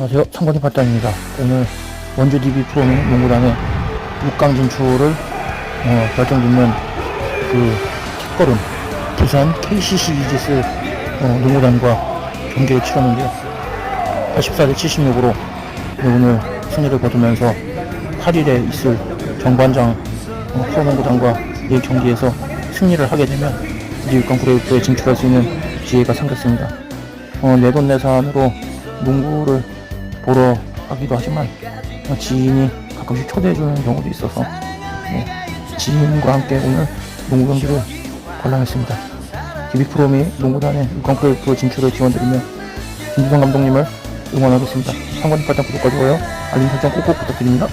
안녕하세요. 상권이 발단입니다. 오늘 원주 DB 프로미 농구단의 6강 진출을 어, 결정짓는 그 첫걸음 부산 KCC 이지스 어, 농구단과 경기를 치렀는데요. 84대 76으로 오늘 승리를 거두면서 8일에 있을 정관장 어, 프로농구단과 내일 경기에서 승리를 하게 되면 이제 6강 플레이오프에 진출할 수 있는 기회가 생겼습니다. 어, 내돈 내산으로 농구를 보러 가기도 하지만 어, 지인이 가끔씩 초대해주는 경우도 있어서 네, 지인과 함께 오늘 농구 경기를 관람했습니다. DB프로미 농구단의 6강 플레이오프 진출을 지원드리며 김주성 감독님을 응원하겠습니다. 상관님 발전 구독과 좋아요, 알림 설정 꼭꼭 부탁드립니다.